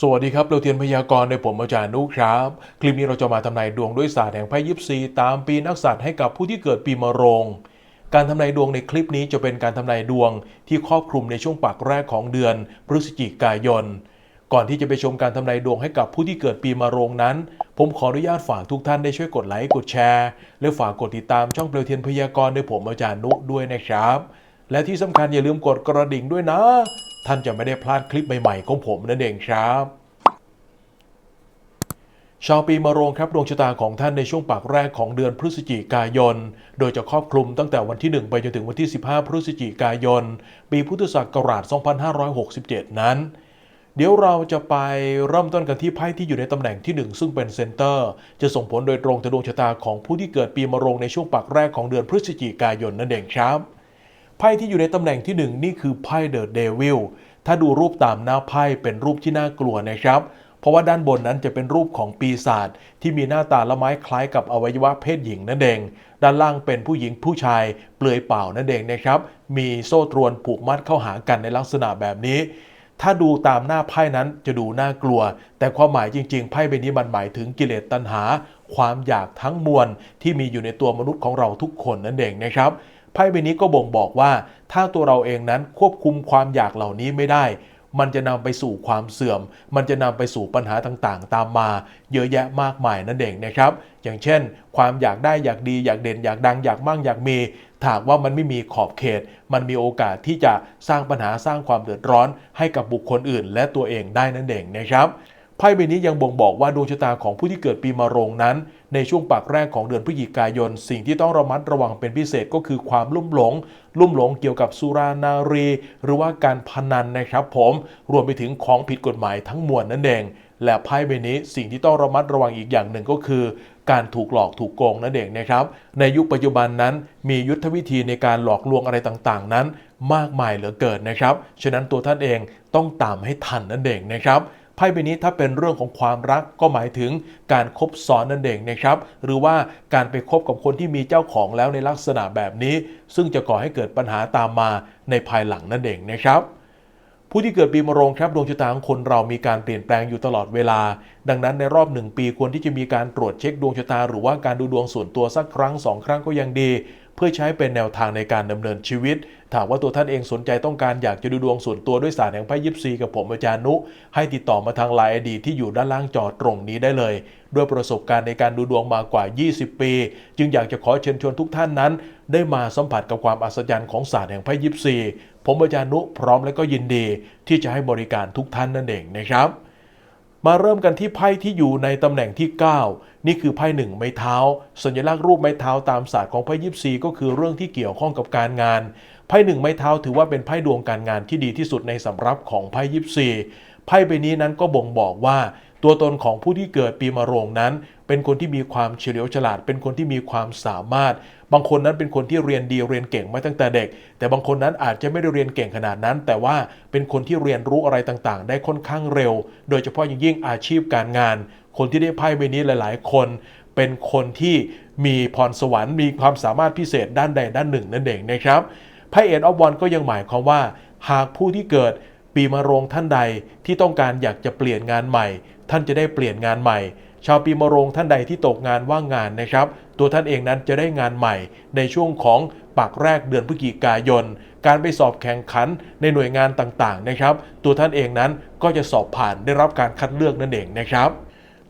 สวัสดีครับเราเทียนพยากรณ์ในผมอาจารย์นุครับ คลิปนี้เราจะมาทำนายดวงด้วยศาสตร์แห่งไพ่ยิปซีตามปีนักษัตร์ให้กับผู้ที่เกิดปีมะโรง การทำนายดวงในคลิปนี้จะเป็นการทำนายดวงที่ครอบคลุมในช่วงปักแรกของเดือนพฤศจิกายน ก่อนที่จะไปชมการทำนายดวงให้กับผู้ที่เกิดปีมะโรงนั้น ผมขออนุญาตฝากทุกท่านได้ช่วยกดไลค์กดแชร์ และฝากกดติดตามช่องเปลวเทียนพยากรณ์ในผมอาจารย์นุด้วยนะครับ และที่สำคัญอย่าลืมกดกระดิ่งด้วยนะ ท่านจะไม่ได้พลาดคลิปใหม่ๆของผมนั่นเองครับ ชาวปีมะโรงครับดวงชะตาของท่านในช่วงปากแรกของเดือนพฤศจิกายน โดยจะครอบคลุมตั้งแต่วันที่ 1 ไปจนถึงวันที่ 15 พฤศจิกายน ปีพุทธศักราช 2567 นั้นเดี๋ยวเราจะไปเริ่มต้นกันที่ไพ่ที่อยู่ในตำแหน่งที่ 1 ซึ่งเป็นเซนเตอร์ จะส่งผลโดยตรงต่อดวงชะตาของผู้ที่เกิดปีมะโรงในช่วงปากแรกของเดือนพฤศจิกายนนั่นเองครับ ไพ่ที่อยู่ในตำแหน่งที่ 1 นี่คือไพ่เดอะเดวิลถ้าดูรูปตามหน้าไพ่เป็นรูปที่น่ากลัวนะครับ เพราะว่าด้านบนนั้นจะเป็นรูปของปีศาจที่มีหน้าตาละไม้คล้ายกับอวัยวะเพศหญิงนั่นเอง ด้านล่างเป็นผู้หญิงผู้ชายเปลือยเปล่านั่นเองนะครับ มีโซ่ตรวนผูกมัดเข้าหากันในลักษณะแบบนี้ ถ้าดูตามหน้าไพ่นั้นจะดูน่ากลัว แต่ความหมายจริง ๆ ไพ่ใบนี้มันหมายถึงกิเลสตัณหา ความอยากทั้งมวลที่มีอยู่ในตัวมนุษย์ของเราทุกคนนั่นเองนะครับ ไพ่ใบนี้ก็บ่งบอกว่า ถ้าตัวเราเองนั้นควบคุมความอยากเหล่านี้ไม่ได้ มันจะนำไปสู่ความเสื่อม มันจะนำไปสู่ปัญหาต่างๆ ตามมา เยอะแยะมากมายนั่นเองนะครับ อย่างเช่น ความอยากได้อยากดีอยากเด่นอยากดังอยากมั่งอยากมีถากว่ามันไม่มีขอบเขต มันมีโอกาสที่จะสร้างปัญหาสร้างความเดือดร้อนให้กับบุคคลอื่น และตัวเองได้นั่นเองนะครับ ไพ่ใบนี้ยังบ่งบอกว่าดวงชะตาของผู้ที่เกิดปีมะโรงนั้น ในช่วงปากแรกของเดือนพฤศจิกายน สิ่งที่ต้องระมัดระวังเป็นพิเศษก็คือความลุ่มหลง ลุ่มหลงเกี่ยวกับสุรานารี หรือว่าการพนันนะครับผมรวมไปถึงของผิดกฎหมายทั้งมวลนั่นเอง และไพ่ใบนี้สิ่งที่ต้องระมัดระวังอีกอย่างหนึ่งก็คือ การถูกหลอกถูกโกงนั่นเองนะครับ ในยุคปัจจุบันนั้น มียุทธวิธีในการหลอกลวงอะไรต่างๆ นั้น มากมายเหลือเกินนะครับฉะนั้นตัวท่านเองต้องตามให้ทันนั่นเองนะครับ ไพ่ใบนี้ถ้าเป็นเรื่องของความรักก็หมายถึงการคบซ้อนนั่นเองนะครับ หรือว่าการไปคบกับคนที่มีเจ้าของแล้วในลักษณะแบบนี้ ซึ่งจะก่อให้เกิดปัญหาตามมาในภายหลังนั่นเองนะครับผู้ที่เกิดปีมะโรงครับดวงชะตาของคนเรามีการเปลี่ยนแปลงอยู่ตลอดเวลา ดังนั้นในรอบหนึ่งปีควรที่จะมีการตรวจเช็คดวงชะตา หรือว่าการดูดวงส่วนตัวสักครั้งสองครั้งก็ยังดี เพื่อใช้เป็นแนวทางในการดำเนินชีวิต ถ้าว่าตัวท่านเองสนใจต้องการอยากจะดูดวงส่วนตัวด้วยศาสตร์แห่งไพ่ยิปซีกับผมอาจารย์นุ ให้ติดต่อมาทางไลน์อดีที่อยู่ด้านล่างจอตรงนี้ได้เลย ด้วยประสบการณ์ในการดูดวงมากว่า 20 ปี จึงอยากจะขอเชิญชวนทุกท่านนั้น ได้มาสัมผัสกับความอัศจรรย์ของศาสตร์แห่งไพ่ยิปซีผมอาจารย์นุพร้อมและก็ยินดี ที่จะให้บริการทุกท่านนั่นเองนะครับ มาเริ่มกันที่ไพ่ที่อยู่ในตำแหน่งที่ 9 นี่คือไพ่หนึ่งไม้เท้า สัญลักษณ์รูปไม้เท้าตามศาสตร์ของไพ่ยิปซีก็คือเรื่องที่เกี่ยวข้องกับการงานไพ่หนึ่งไม้เท้าถือว่าเป็นไพ่ดวงการงานที่ดีที่สุดในสำรับของไพ่ยิปซีไพ่ใบนี้นั้นก็บ่งบอกว่า ตัวตนของผู้ที่เกิดปีมะโรงนั้น เป็นคนที่มีความเฉลียวฉลาด เป็นคนที่มีความสามารถ บางคนนั้นเป็นคนที่เรียนดีเรียนเก่งมาตั้งแต่เด็ก แต่บางคนนั้นอาจจะไม่ได้เรียนเก่งขนาดนั้น แต่ว่าเป็นคนที่เรียนรู้อะไรต่างๆ ได้ค่อนข้างเร็ว โดยเฉพาะอย่างยิ่งอาชีพการงาน คนที่ได้ไพ่ใบนี้หลาย ๆ คนเป็นคนที่มีพรสวรรค์มีความสามารถพิเศษด้านใดด้านหนึ่งนั่นเองนะครับไพ่เอ็นออฟวันก็ยังหมายความว่า หากผู้ที่เกิดปีมะโรงท่านใดที่ต้องการอยากจะเปลี่ยนงานใหม่ ท่านจะได้เปลี่ยนงานใหม่ ชาวปีมะโรงท่านใดที่ตกงานว่างงานนะครับ ตัวท่านเองนั้นจะได้งานใหม่ในช่วงของปากแรกเดือนพฤศจิกายน การไปสอบแข่งขันในหน่วยงานต่างๆนะครับ ตัวท่านเองนั้นก็จะสอบผ่านได้รับการคัดเลือกนั่นเองนะครับ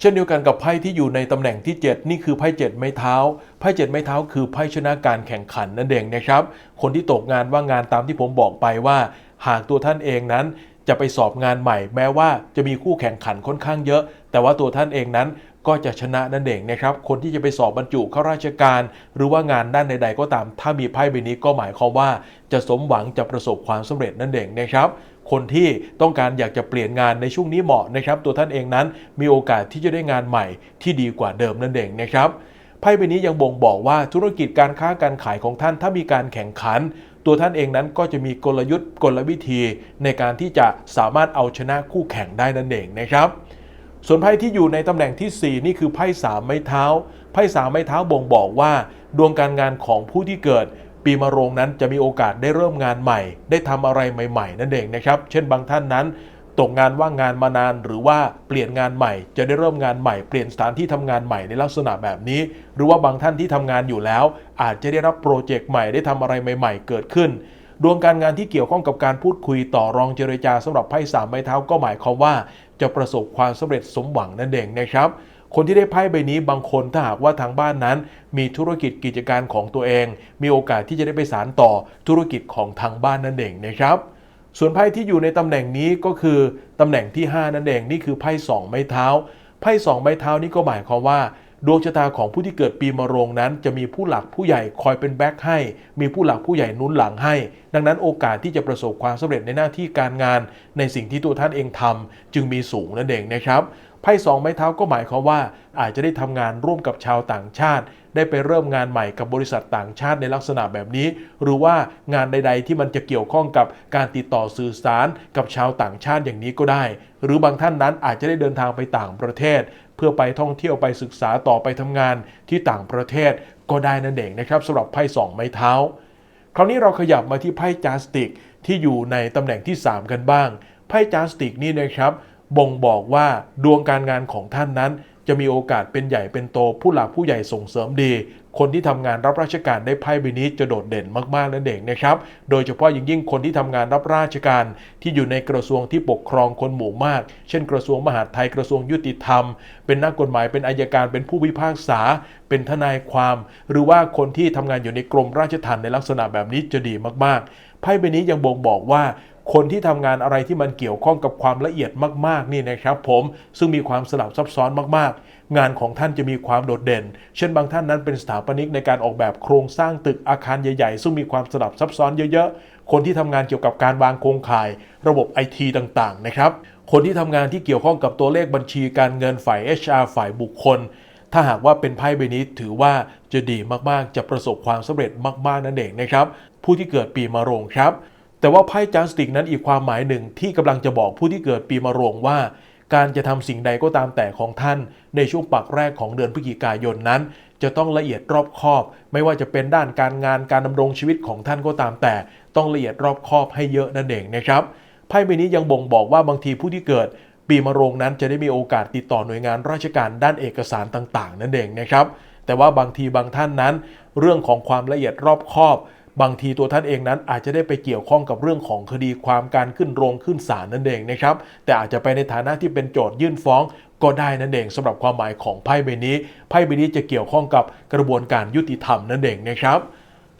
เช่นเดียวกันกับไพ่ที่อยู่ในตำแหน่งที่ 7 นี่คือไพ่7ไม้เท้าไพ่7ไม้เท้าคือไพ่ชนะการแข่งขันนั่นเองนะครับ คนที่ตกงานว่างงานตามที่ผมบอกไปว่า หากตัวท่านเองนั้นจะไปสอบงานใหม่ แม้ว่าจะมีคู่แข่งขันค่อนข้างเยอะ แต่ว่าตัวท่านเองนั้น ก็จะชนะนั่นเองนะครับ คนที่จะไปสอบบรรจุเข้าราชการ หรือว่างานด้านใด ๆ ก็ตาม ถ้ามีไพ่ใบนี้ก็หมายความว่า จะสมหวังจะประสบความสำเร็จนั่นเองนะครับคนที่ต้องการอยากจะเปลี่ยนงานในช่วงนี้เหมาะนะครับ ตัวท่านเองนั้นมีโอกาสที่จะได้งานใหม่ที่ดีกว่าเดิมนั่นเองนะครับไพ่ใบนี้ยังบ่งบอกว่าธุรกิจการค้าการขายของท่านถ้ามีการแข่งขัน ตัวท่านเองนั้นก็จะมีกลยุทธ์กลวิธี ในการที่จะสามารถเอาชนะคู่แข่งได้นั่นเองนะครับ ส่วนไพ่ที่อยู่ในตำแหน่งที่ 4 นี่คือไพ่สามไม้เท้า ไพ่สามไม้เท้าบ่งบอกว่า ดวงการงานของผู้ที่เกิด ปีมะโรงนั้นจะมีโอกาสได้เริ่มงานใหม่ ได้ทำอะไรใหม่ ๆ นั่นเองนะครับ เช่นบางท่านนั้นตกงานว่างงานมานานหรือว่าเปลี่ยนงานใหม่ จะได้เริ่มงานใหม่เปลี่ยนสถานที่ทำงานใหม่ในลักษณะแบบนี้ หรือว่าบางท่านที่ทำงานอยู่แล้ว อาจจะได้รับโปรเจกต์ใหม่ได้ทำอะไรใหม่ ๆ เกิดขึ้น ดวงการงานที่เกี่ยวข้องกับการพูดคุยต่อรองเจรจาสำหรับไพ่สามไม้เท้าก็หมายความว่า จะประสบความสำเร็จสมหวังนั่นเองนะครับคนที่ได้ไพ่ใบนี้บางคนถ้าหากว่าทางบ้านนั้น มีธุรกิจกิจการของตัวเอง มีโอกาสที่จะได้ไปสานต่อธุรกิจของทางบ้านนั่นเองนะครับ ส่วนไพ่ที่อยู่ในตำแหน่งนี้ก็คือตำแหน่งที่ 5 นั่นเองนี่คือไพ่สองไม้เท้าไพ่สองไม้เท้านี่ก็หมายความว่า ดวงชะตาของผู้ที่เกิดปีมะโรงนั้น จะมีผู้หลักผู้ใหญ่คอยเป็นแบ็คให้ มีผู้หลักผู้ใหญ่นุนหลังให้ ดังนั้นโอกาสที่จะประสบความสำเร็จในหน้าที่การงาน ในสิ่งที่ตัวท่านเองทำจึงมีสูงนั่นเองนะครับไพ่สองไม้เท้าก็หมายความว่า อาจจะได้ทำงานร่วมกับชาวต่างชาติ ได้ไปเริ่มงานใหม่กับบริษัทต่างชาติในลักษณะแบบนี้ หรือว่างานใด ๆ ที่มันจะเกี่ยวข้องกับการติดต่อสื่อสารกับชาวต่างชาติอย่างนี้ก็ได้ หรือบางท่านนั้นอาจจะได้เดินทางไปต่างประเทศ เพื่อไปท่องเที่ยวไปศึกษาต่อไปทำงานที่ต่างประเทศก็ได้นั่นเองนะครับสำหรับไพ่สองไม้เท้า คราวนี้เราขยับมาที่ไพ่จาสติกที่อยู่ในตำแหน่งที่ 3 กันบ้าง ไพ่จาสติกนี่นะครับ บ่งบอกว่าดวงการงานของท่านนั้น จะมีโอกาสเป็นใหญ่เป็นโตผู้หลักผู้ใหญ่ส่งเสริมดี คนที่ทำงานรับราชการได้ไพ่ใบนี้จะโดดเด่นมากๆนั่นเองนะครับ โดยเฉพาะยิ่งยิ่งคนที่ทำงานรับราชการ ที่อยู่ในกระทรวงที่ปกครองคนหมู่มาก เช่น กระทรวงมหาดไทยกระทรวงยุติธรรม เป็นนักกฎหมายเป็นอายการเป็นผู้พิพากษา เป็นทนายความ หรือว่าคนที่ทำงานอยู่ในกรมราชทัณฑ์ในลักษณะแบบนี้จะดีมากๆไพ่ใบนี้ยังบ่งบอกว่า คนที่ทำงานอะไรที่มันเกี่ยวข้องกับความละเอียดมากๆนี่นะครับผมซึ่งมีความสลับซับซ้อนมากๆ งานของท่านจะมีความโดดเด่น เช่นบางท่านนั้นเป็นสถาปนิกในการออกแบบโครงสร้างตึกอาคารใหญ่ๆ ซึ่งมีความสลับซับซ้อนเยอะๆ คนที่ทำงานเกี่ยวกับการวางโครงข่าย ระบบไอทีต่างๆนะครับคนที่ทำงานที่เกี่ยวข้องกับตัวเลขบัญชีการเงินฝ่าย HR ฝ่ายบุคคลถ้าหากว่าเป็นไพ่ใบนี้ถือว่าจะดีมากๆ จะประสบความสำเร็จมากๆนั่นเองนะครับ ผู้ที่เกิดปีมะโรงครับ แต่ว่าไพ่จัสติกนั้นอีกความหมายหนึ่งที่กำลังจะบอกผู้ที่เกิดปีมะโรงว่า การจะทำสิ่งใดก็ตามแต่ของท่าน ในช่วงปักแรกของเดือนพฤศจิกายนนั้น จะต้องละเอียดรอบคอบ ไม่ว่าจะเป็นด้านการงานการดำรงชีวิตของท่านก็ตามแต่ ต้องละเอียดรอบคอบให้เยอะนั่นเองนะครับไพ่ใบนี้ยังบ่งบอกว่าบางทีผู้ที่เกิดปีมะโรงนั้นจะได้มีโอกาสติดต่อหน่วยงานราชการด้านเอกสารต่าง ๆ นั่นเองนะครับ แต่ว่าบางทีบางท่านนั้น เรื่องของความละเอียดรอบคอบ บางทีตัวท่านเองนั้นอาจจะได้ไปเกี่ยวข้องกับเรื่องของคดีความการขึ้นโรงขึ้นศาลนั่นเองนะครับ แต่อาจจะไปในฐานะที่เป็นโจทยื่นฟ้องก็ได้นั่นเองสำหรับความหมายของไพ่ใบนี้ ไพ่ใบนี้จะเกี่ยวข้องกับกระบวนการยุติธรรมนั่นเองนะครับ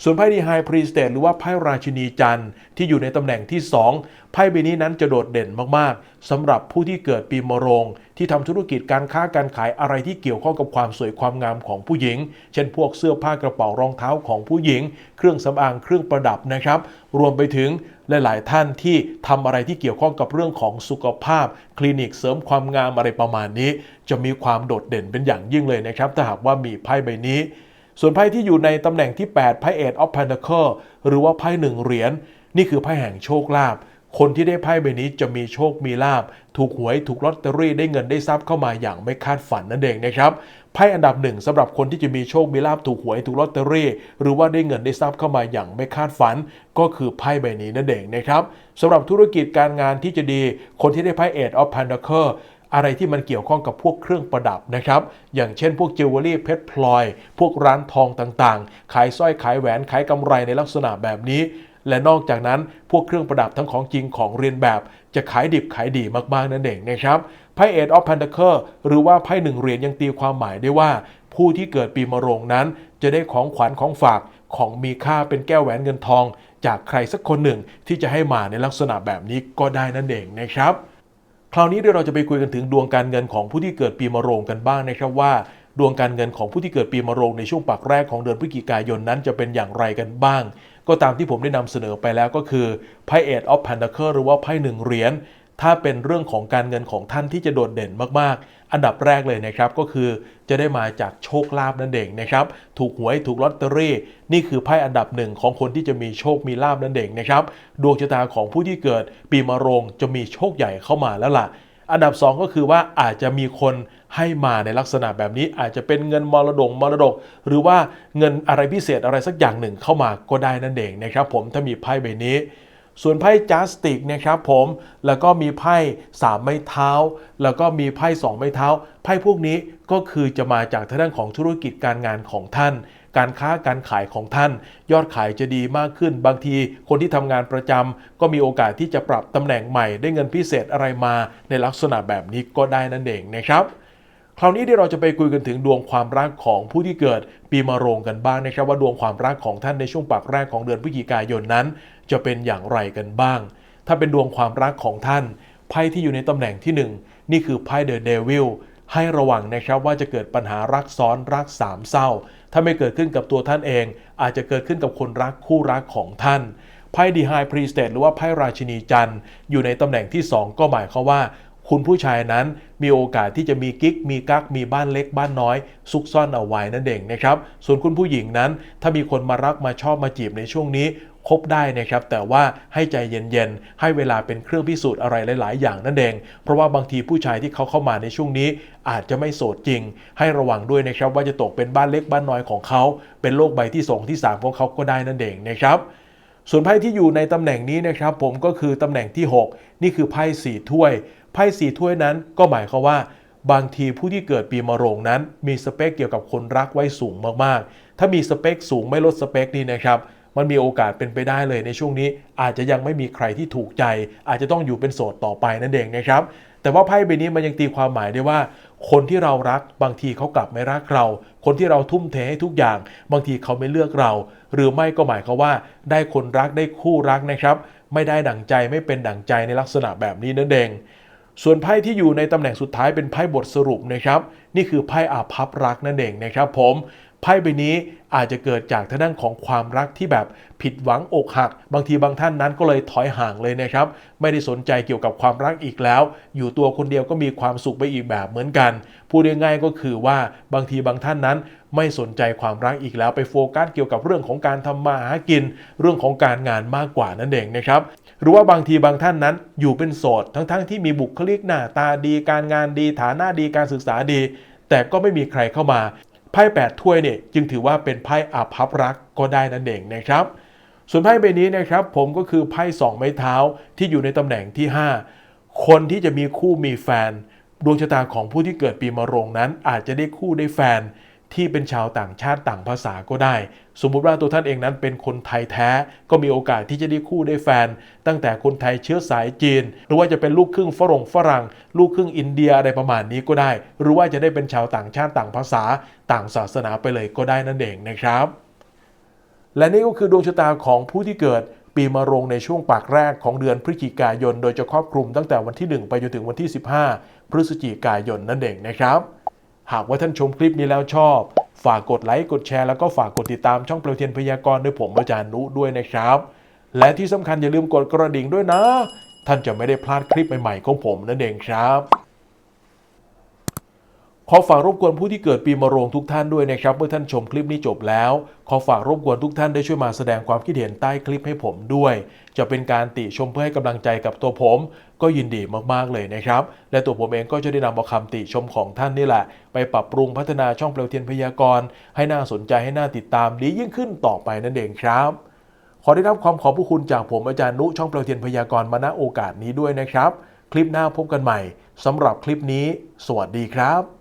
ส่วนไพ่ดีไฮพรีสเตทหรือว่าไพ่ราชินีจันทร์ที่อยู่ในตำแหน่งที่ 2 ไพ่ใบนี้นั้นจะโดดเด่นมากๆสำหรับผู้ที่เกิดปีมะโรง ที่ทำธุรกิจการค้าการขายอะไรที่เกี่ยวข้องกับความสวยความงามของผู้หญิง เช่นพวกเสื้อผ้ากระเป๋ารองเท้าของผู้หญิง เครื่องสำอางเครื่องประดับนะครับ รวมไปถึงหลายๆ ท่านที่ทำอะไรที่เกี่ยวข้องกับเรื่องของสุขภาพ คลินิกเสริมความงามอะไรประมาณนี้ จะมีความโดดเด่นเป็นอย่างยิ่งเลยนะครับ ถ้าหากว่ามีไพ่ใบนี้ ส่วนไพ่ที่อยู่ในตำแหน่งที่ 8 ไพ่เอ็ดออฟ p พ n น a c l e หรือว่าไพ่หนึ่งเหรียญนี่คือไพ่แห่งโชคลาภคนที่ได้ไพ่ใบนี้จะมีโชคมีลาภถูกหวยถูกลอตเตอรี่ได้เงินได้ทรัพย์เข้ามาอย่างไม่คาดฝันนั่นเองนะครับไพ่อันดับหนึ่งสำหรับคนที่จะมีโชคมีลาภถูกหวยถูกลอตเตอรี่หรือว่าได้เงินได้ทรัพย์เข้ามาอย่างไม่คาดฝัน ก็คือไพ่ใบนี้นั่นเองนะครับสำหรับธุรกิจการงานที่จะดี คนที่ได้ไพ่เอ็ดออฟ p พ n น a c l e อะไรที่มันเกี่ยวข้องกับพวกเครื่องประดับนะครับ อย่างเช่นพวกจิวเวลรี่เพชรพลอย พวกร้านทองต่างๆ ขายสร้อยขายแหวนขายกำไรในลักษณะแบบนี้ และนอกจากนั้นพวกเครื่องประดับทั้งของจริงของเรียนแบบ จะขายดิบขายดีมากๆนั่นเองนะครับไพ่เอ็ดออฟพันเดอร์หรือว่าไพ่หนึ่งเหรียญยังตีความหมายได้ว่า ผู้ที่เกิดปีมะโรงนั้น จะได้ของขวัญของฝากของมีค่าเป็นแก้วแหวนเงินทอง จากใครสักคนหนึ่งที่จะให้มาในลักษณะแบบนี้ก็ได้นั่นเองนะครับ คราวนี้เดี๋ยวเราจะไปคุยกันถึงดวงการเงินของผู้ที่เกิดปีมะโรงกันบ้างนะครับว่า ดวงการเงินของผู้ที่เกิดปีมะโรงในช่วงปักแรกของเดือนพฤศจิกายนนั้นจะเป็นอย่างไรกันบ้าง ก็ตามที่ผมได้นำเสนอไปแล้วก็คือไพ่เอ็ดออฟแพ n น a c l e หรือว่าไพ่หนึ่งเหรียญ ถ้าเป็นเรื่องของการเงินของท่านที่จะโดดเด่นมากๆ อันดับแรกเลยนะครับก็คือจะได้มาจากโชคลาภนั่นเองนะครับ ถูกหวยถูกลอตเตอรี่ นี่คือไพ่อันดับหนึ่งของคนที่จะมีโชคมีลาภนั่นเองนะครับ ดวงชะตาของผู้ที่เกิดปีมะโรงจะมีโชคใหญ่เข้ามาแล้วล่ะอันดับ 2 ก็คือว่าอาจจะมีคนให้มาในลักษณะแบบนี้ อาจจะเป็นเงินมรดกมรดก หรือว่าเงินอะไรพิเศษอะไรสักอย่างหนึ่งเข้ามาก็ได้นั่นเองนะครับ ผมถ้ามีไพ่ใบนี้ ส่วนไพ่จัสติกนะครับผมแล้วก็มีไพ่3ไม้เท้า แล้วก็มีไพ่2ไม้เท้า ไพ่พวกนี้ก็คือจะมาจากทางด้านของธุรกิจการงานของท่าน การค้าการขายของท่าน ยอดขายจะดีมากขึ้น บางทีคนที่ทำงานประจำก็มีโอกาสที่จะปรับตำแหน่งใหม่ ได้เงินพิเศษอะไรมาในลักษณะแบบนี้ก็ได้นั่นเองนะครับคราวนี้ที่เราจะไปคุยกันถึงดวงความรักของผู้ที่เกิดปีมะโรงกันบ้างนะครับว่าดวงความรักของท่านในช่วงปากแรกของเดือนพฤศจิกายนนั้น จะเป็นอย่างไรกันบ้าง ถ้าเป็นดวงความรักของท่าน ไพ่ที่อยู่ในตำแหน่งที่หนึ่งนี่คือไพ่เดอะเดวิลให้ระวังนะครับว่าจะเกิดปัญหารักซ้อนรักสามเศร้า ถ้าไม่เกิดขึ้นกับตัวท่านเอง อาจจะเกิดขึ้นกับคนรักคู่รักของท่านไพ่ดีไฮพรีสเตหรือว่าไพ่ราชินีจันทร์อยู่ในตำแหน่งที่สองก็หมายความว่า คุณผู้ชายนั้นมีโอกาสที่จะมีกิ๊กมีกักมีบ้านเล็กบ้านน้อย ซุกซ่อนเอาไว้นั่นเองนะครับ ส่วนคุณผู้หญิงนั้น ถ้ามีคนมารักมาชอบมาจีบในช่วงนี้ คบได้นะครับ แต่ว่าให้ใจเย็นๆ ให้เวลาเป็นเครื่องพิสูจน์อะไรหลาย ๆ อย่างนั่นเอง เพราะว่าบางทีผู้ชายที่เขาเข้ามาในช่วงนี้ อาจจะไม่โสดจริง ให้ระวังด้วยนะครับว่าจะตกเป็นบ้านเล็กบ้านน้อยของเขา เป็นโลกใบที่สองที่สามของเขาก็ได้นั่นเองนะครับส่วนไพ่ที่อยู่ในตำแหน่งนี้นะครับ ผมก็คือตำแหน่งที่ 6 นี่คือไพ่สี่ถ้วย ไพ่สี่ถ้วยนั้นก็หมายความว่า บางทีผู้ที่เกิดปีมะโรงนั้น มีสเปคเกี่ยวกับคนรักไว้สูงมากๆ ถ้ามีสเปคสูงไม่ลดสเปคนี่นะครับ มันมีโอกาสเป็นไปได้เลยในช่วงนี้ อาจจะยังไม่มีใครที่ถูกใจ อาจจะต้องอยู่เป็นโสดต่อไปนั่นเองนะครับ แต่ว่าไพ่ใบนี้มันยังตีความหมายได้ว่า คนที่เรารักบางทีเขากลับไม่รักเรา คนที่เราทุ่มเทให้ทุกอย่าง บางทีเขาไม่เลือกเรา หรือไม่ก็หมายความว่า ได้คนรักได้คู่รักนะครับ ไม่ได้ดั่งใจไม่เป็นดั่งใจในลักษณะแบบนี้นั่นเองส่วนไพ่ที่อยู่ในตำแหน่งสุดท้ายเป็นไพ่บทสรุปนะครับ นี่คือไพ่อาภัพรักนั่นเองนะครับผม ไพ่ใบนี้อาจจะเกิดจากทางด้านของความรักที่แบบผิดหวังอกหัก บางทีบางท่านนั้นก็เลยถอยห่างเลยนะครับ ไม่ได้สนใจเกี่ยวกับความรักอีกแล้ว อยู่ตัวคนเดียวก็มีความสุขไปอีกแบบเหมือนกัน พูดง่ายๆก็คือว่าบางทีบางท่านนั้นไม่สนใจความรักอีกแล้วไปโฟกัสเกี่ยวกับเรื่องของการทำมาหากิน เรื่องของการงานมากกว่านั่นเองนะครับหรือว่าบางทีบางท่านนั้นอยู่เป็นโสดทั้งๆทที่มีบุคลิกหน้าตาดีการงานดีฐานะดีการศึกษาดี แต่ก็ไม่มีใครเข้ามา ไพ่แปดถ้วยเนี่ยจึงถือว่าเป็นไพ่อาภัพรักก็ได้นั่นเองนะครับ ส่วนไพ่ใบนี้นะครับผมก็คือไพ่สองไม้เท้าที่อยู่ในตำแหน่งที่ 5 คนที่จะมีคู่มีแฟน ดวงชะตาของผู้ที่เกิดปีมะโรงนั้นอาจจะได้คู่ได้แฟน ที่เป็นชาวต่างชาติต่างภาษาก็ได้ สมมุติว่าตัวท่านเองนั้นเป็นคนไทยแท้ ก็มีโอกาสที่จะได้คู่ได้แฟน ตั้งแต่คนไทยเชื้อสายจีน หรือว่าจะเป็นลูกครึ่งฝรั่งฝรั่ง ลูกครึ่งอินเดียอะไรประมาณนี้ก็ได้ หรือว่าจะได้เป็นชาวต่างชาติต่างภาษา ต่างศาสนาไปเลยก็ได้นั่นเองนะครับ และนี่ก็คือดวงชะตาของผู้ที่เกิดปีมะโรงในช่วงปากแรกของเดือนพฤศจิกายน โดยจะครอบคลุมตั้งแต่วันที่ 1 ไปจนถึงวันที่ 15 พฤศจิกายนนั่นเองนะครับ หากว่าท่านชมคลิปนี้แล้วชอบ ฝากกดไลค์กดแชร์แล้วก็ฝากกดติดตามช่องเปลวเทียนพยากรณ์ด้วยผมอาจารย์นุด้วยนะครับ และที่สำคัญอย่าลืมกดกระดิ่งด้วยนะ ท่านจะไม่ได้พลาดคลิปใหม่ๆของผมนั่นเองครับ ขอฝากรบกวนผู้ที่เกิดปีมะโรงทุกท่านด้วยนะครับ เมื่อท่านชมคลิปนี้จบแล้ว ขอฝากรบกวนทุกท่านได้ช่วยมาแสดงความคิดเห็นใต้คลิปให้ผมด้วย จะเป็นการติชมเพื่อให้กำลังใจกับตัวผม ก็ยินดีมากๆเลยนะครับ และตัวผมเองก็จะได้นำเอาคำติชมของท่านนี่แหละ ไปปรับปรุงพัฒนาช่องเปลวเทียนพยากรณ์ให้น่าสนใจให้น่าติดตามดียิ่งขึ้นต่อไปนั่นเองครับขอได้รับความขอบพระคุณจากผมอาจารย์นุช่องเปลวเทียนพยากรณ์มาณโอกาสนี้ด้วยนะครับ คลิปหน้าพบกันใหม่สำหรับคลิปนี้ สวัสดีครับ